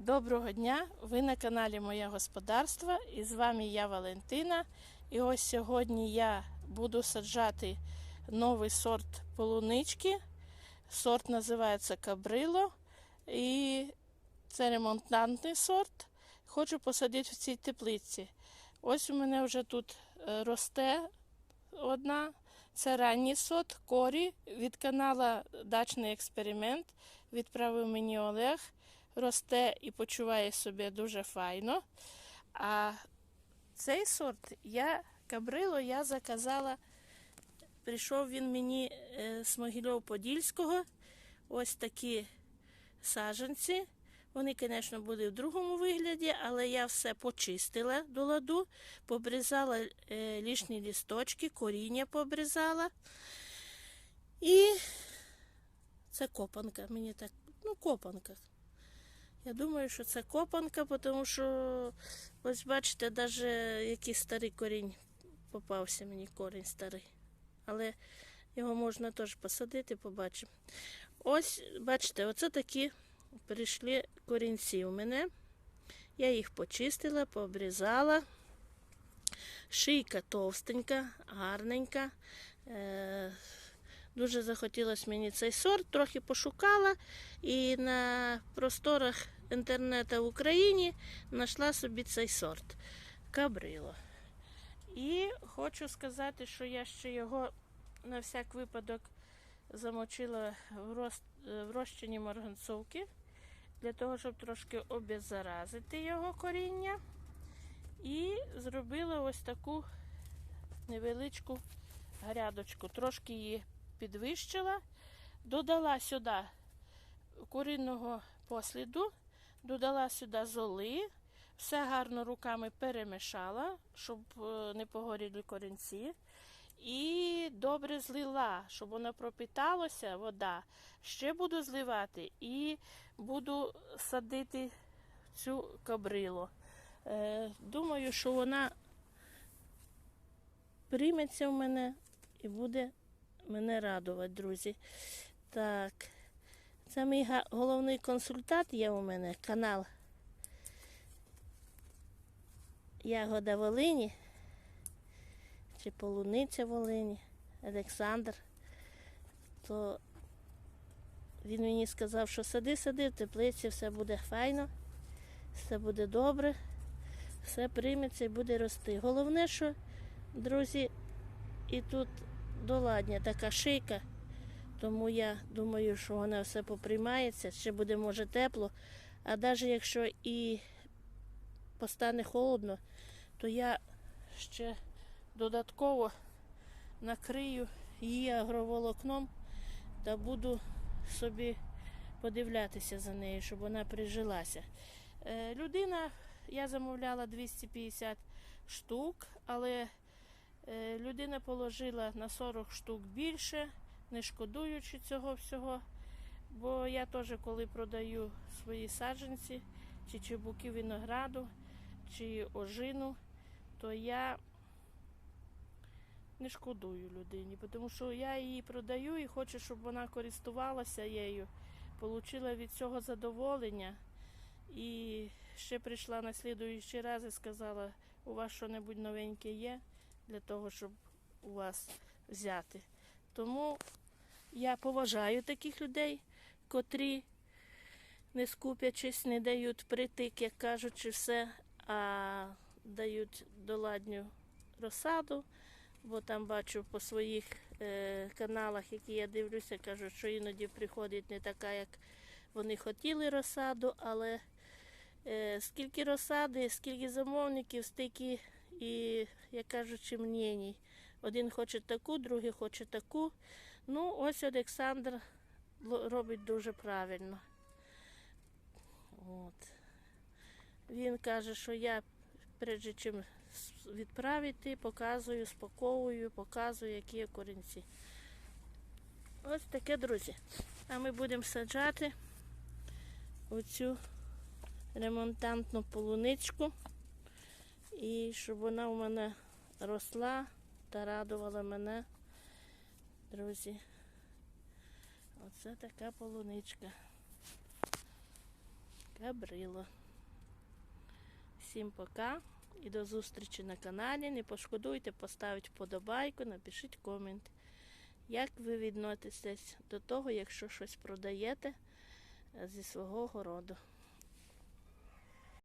Доброго дня! Ви на каналі Моє Господарство і з вами я Валентина. І ось сьогодні я буду саджати новий сорт полунички. Сорт називається Кабрило. І це ремонтантний сорт. Хочу посадити в цій теплиці. Ось у мене вже тут е, росте одна. Це ранній сорт корі від канала Дачний експеримент. Відправив мені Олег росте і почуває себе дуже файно. А цей сорт я кабрило я заказала. Прийшов він мені е, з Могильов-Подільського. Ось такі саджанці. Вони, звісно, були в другому вигляді, але я все почистила до ладу, побризала е, лишні лісточки, коріння побризала. І це копанка. Мені так, ну, копанка. Я думаю, що це копанка, тому що, ось бачите, навіть який старий корінь попався мені корінь старий. Але його можна теж посадити, побачимо. Ось, бачите, оце такі прийшли корінці у мене. Я їх почистила, пообрізала. Шийка товстенька, гарненька. Дуже захотілося мені цей сорт, трохи пошукала і на просторах інтернету в Україні знайшла собі цей сорт Кабрило. І хочу сказати, що я ще його на всяк випадок замочила в, роз... в розчині марганцовки для того, щоб трошки обеззаразити його коріння. І зробила ось таку невеличку грядочку. Трошки її підвищила, додала сюди корінного посліду, додала сюди золи, все гарно руками перемішала, щоб е, не погоріли корінці. І добре злила, щоб воно пропіталося, вода. Ще буду зливати і буду садити цю кабрилу. Е, думаю, що вона прийметься в мене і буде мене радувати, друзі. Так, це мій головний консультант є у мене канал Ягода Волині чи Полуниця Волині, Олександр. То він мені сказав, що сади, сади в теплиці, все буде файно, все буде добре, все прийметься і буде рости. Головне, що, друзі, і тут доладня така шийка, тому я думаю, що вона все поприймається, ще буде, може, тепло. А навіть якщо і постане холодно, то я ще додатково накрию її агроволокном та буду собі подивлятися за нею, щоб вона прижилася. Е, людина, я замовляла 250 штук, але людина положила на 40 штук більше, не шкодуючи цього всього. Бо я теж, коли продаю свої саджанці, чи чебуки винограду, чи ожину, то я не шкодую людині, тому що я її продаю і хочу, щоб вона користувалася нею, отримала від цього задоволення. І ще прийшла на слідуючий раз і сказала, у вас що-небудь новеньке є для того, щоб у вас взяти. Тому я поважаю таких людей, котрі, не скупячись, не дають притик, як кажучи, все, а дають доладню розсаду. Бо там бачу по своїх е, каналах, які я дивлюся, кажуть, що іноді приходить не така, як вони хотіли розсаду, але е, скільки розсади, скільки замовників, стільки і, як кажучи, мнєній. Один хоче таку, другий хоче таку. Ну, ось Олександр робить дуже правильно. От. Він каже, що я, прежде чим відправити, показую, спаковую, показую, які є корінці. Ось таке, друзі. А ми будемо саджати оцю ремонтантну полуничку. І щоб вона у мене росла та радувала мене, друзі. Оце така полуничка. Габрило. Всім пока і до зустрічі на каналі. Не пошкодуйте поставити вподобайку, напишіть комент. Як ви відноситесь до того, якщо щось продаєте е, зі свого городу?